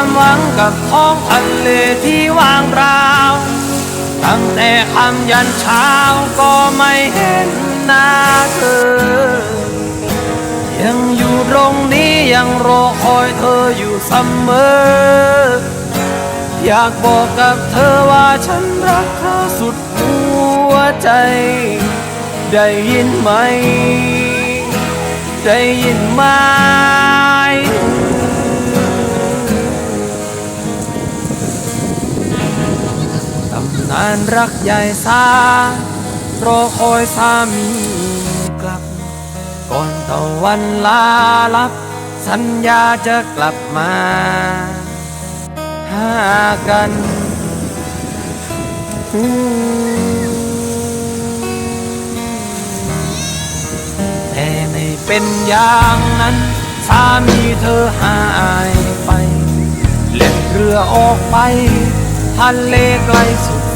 ความหวังกับท้องทะเลที่ว่างเปล่าตั้งแต่คำยันเช้าก็ไม่เห็นหน้าเธอ ยังอยู่ตรงนี้ยังรอคอยเธออยู่เสมอ อยากบอกกับเธอว่าฉันรักเธอสุดหัวใจ ได้ยินไหม ได้ยินไหมานรักใหญ่สารอคอยสามีกลับ ก่อนตะวันลาลับ สัญญาจะกลับมา หากันแต่ไม่เป็นอย่างนั้น สามีเธอหายไป เล่นเรือออกไปทะเลไกลสุด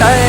หั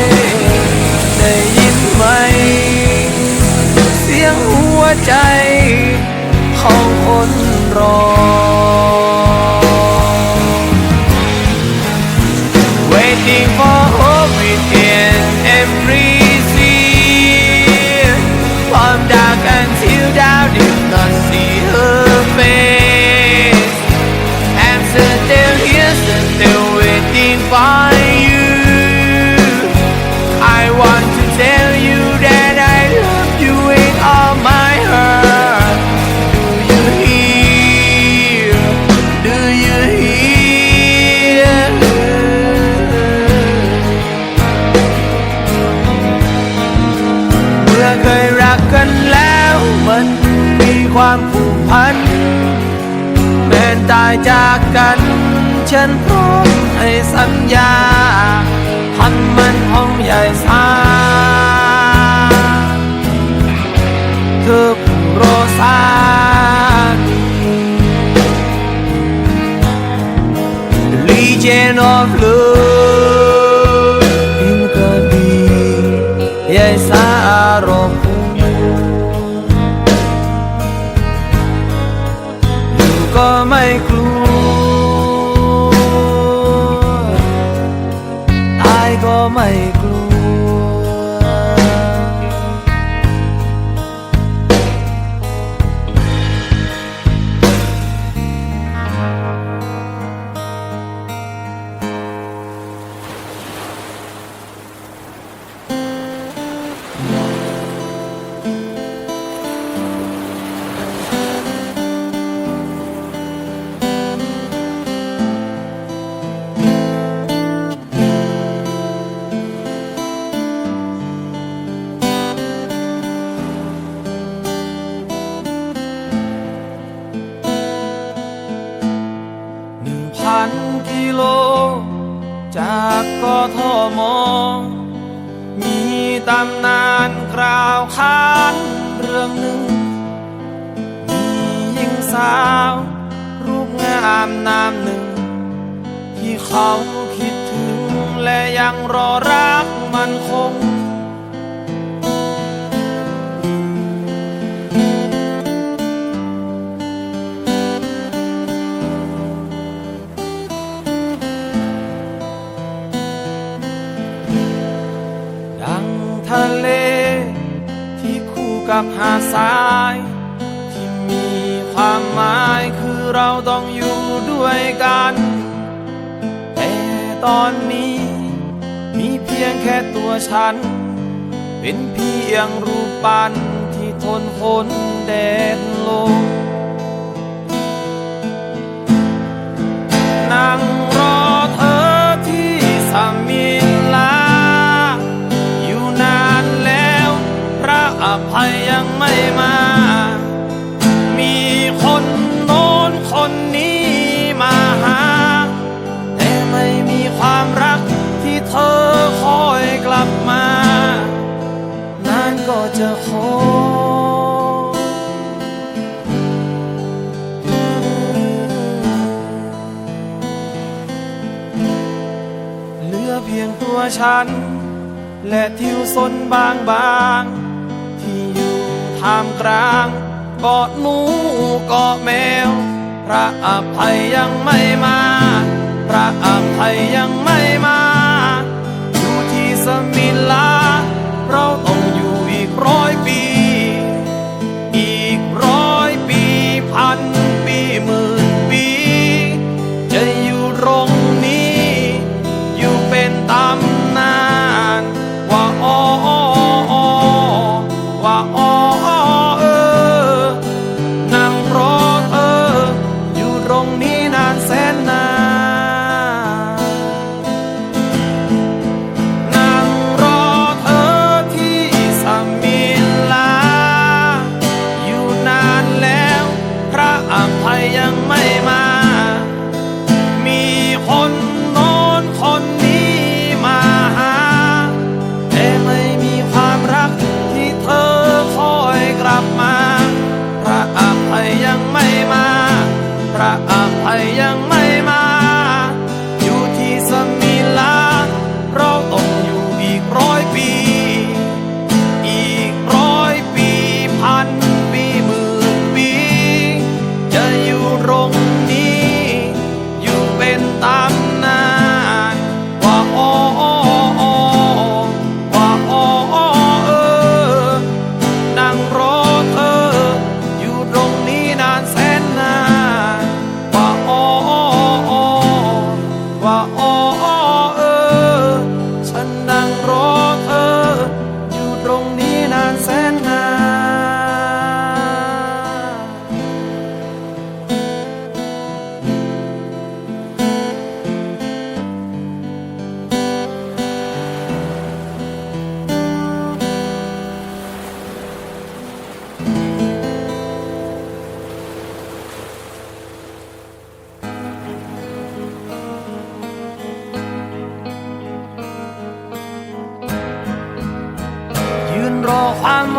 จากกัน ฉันพร้อมให้สัญญาพันมันห้องใหญ่สาเธอผู้รอสาลีเจนอฟลู ก็ไม่กลัวตายก็ไม่ เขาคิดถึงและยังรอรักมันคง ดังทะเลที่คู่กับหาดทรายที่มีความหมายคือเราต้องอยู่ด้วยกัน ตอนนี้ มีเพียงแค่ตัวฉัน เป็นเพียงรูปปั้นที่ทนฝนแดดลมนั่งรอ เหลือเพียงตัวฉัน และทิวสนบางบางที่อยู่ท่ามกลางเกาะหนูเกาะแมว พระอภัยยังไม่มา พระอภัยยัง ว่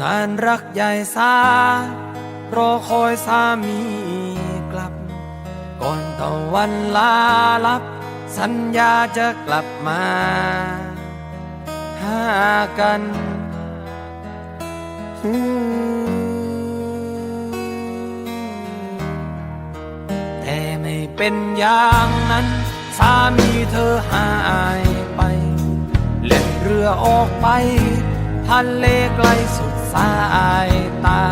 นานรักใหญ่สารอคอยสามีกลับ ก่อนตะวันลาลับ สัญญาจะกลับมา หากันแต่ไม่เป็นอย่างนั้น สามีเธอหายไป เล่นเรือออกไปทะเลไกลสุด สายตา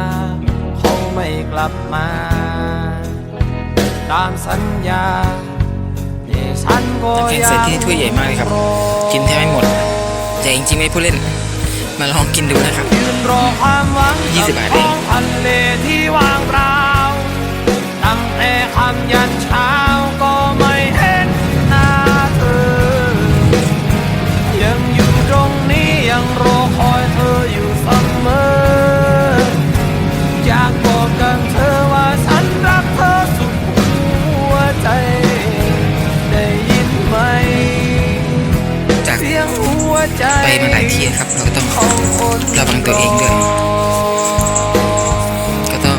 เขาไม่กลับมา ตามสัญญาที่ฉันก็น้ำแข็งยัใส่งที่ถ้วยใหญ่มากเลยครับรอกินแทบไม่หมด แต่จริงๆไม่ผู้เล่น มาลองกินดูนะครับยืนรอความหวังยี่สิบบาทเองท้องทะเลที่ว่างเปล่าตั้งแต่คำยันเช้าก็ไม่เห็นหน้าเธอ ยังอยู่ตรงนี้ยังรอคอยเธอ ครับ เราก็ต้องระวังตัวเองด้วย ก็ต้อง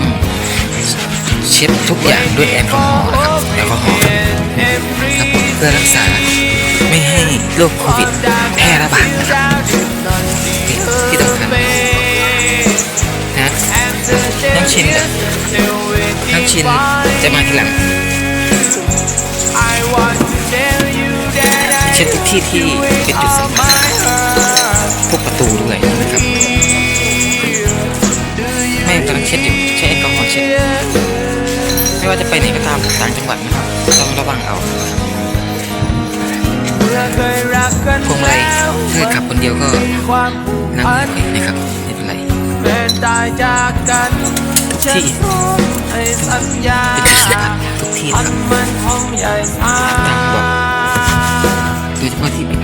เช็ดทุกอย่างด้วยแอลกอฮอล์นะครับแอลกอฮอล์ครับครับผมเพื่อรักษาไม่ให้โรคโควิดแพร่ระบาดนะครับที่สำคัญนะน้ำชินเนี่ยน้ำชินจะมาทีหลังเช็ดทุกที่ที่เป็นจุดสำคัญ วกประตูด้วยนะครับแม่กำลังเช็ดอยู่ใช้แอลกอฮอล์เช็ดไม่ว่าจะไปไหนก็ตามต่างจังหวัดนะครับต้องระวังเอาเมื่มื่อเคยรักกันพวงมาลัยแล้วถ้าขับคนเดียวก็มีความผูกนั่งพันไปนะครับไม่เป็นไรแม้ตายจากกันฉันที่ขอให้สัญญาเป็นสถานทุกที่พันะนครับมันของใหญ่สาโดยเฉพาะที่ปิดเปิดนะ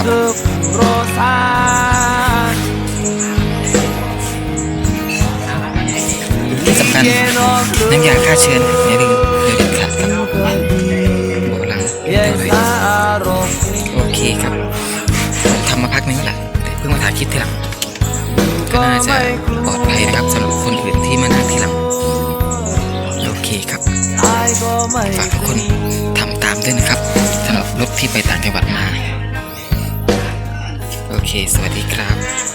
ครับที่สำคัญน้ำยาฆ่าเชื้อนะอย่าลืมอย่าลืมขาดครับบอกหลังโรคนี้โอเคครับผมทำมาพักนึงแล้วล่ะแต่เพิ่งมาถ่ายคลิปทีหลังก็น่าจะปลอดภัยนะครับสำหรับคนอื่นที่มานั่งทีหลังโอเคครับฝากทุกคนทำตามด้วยนะครับสำหรับรถที่ไปต่างจังหวัดมา เค สวัสดีครับ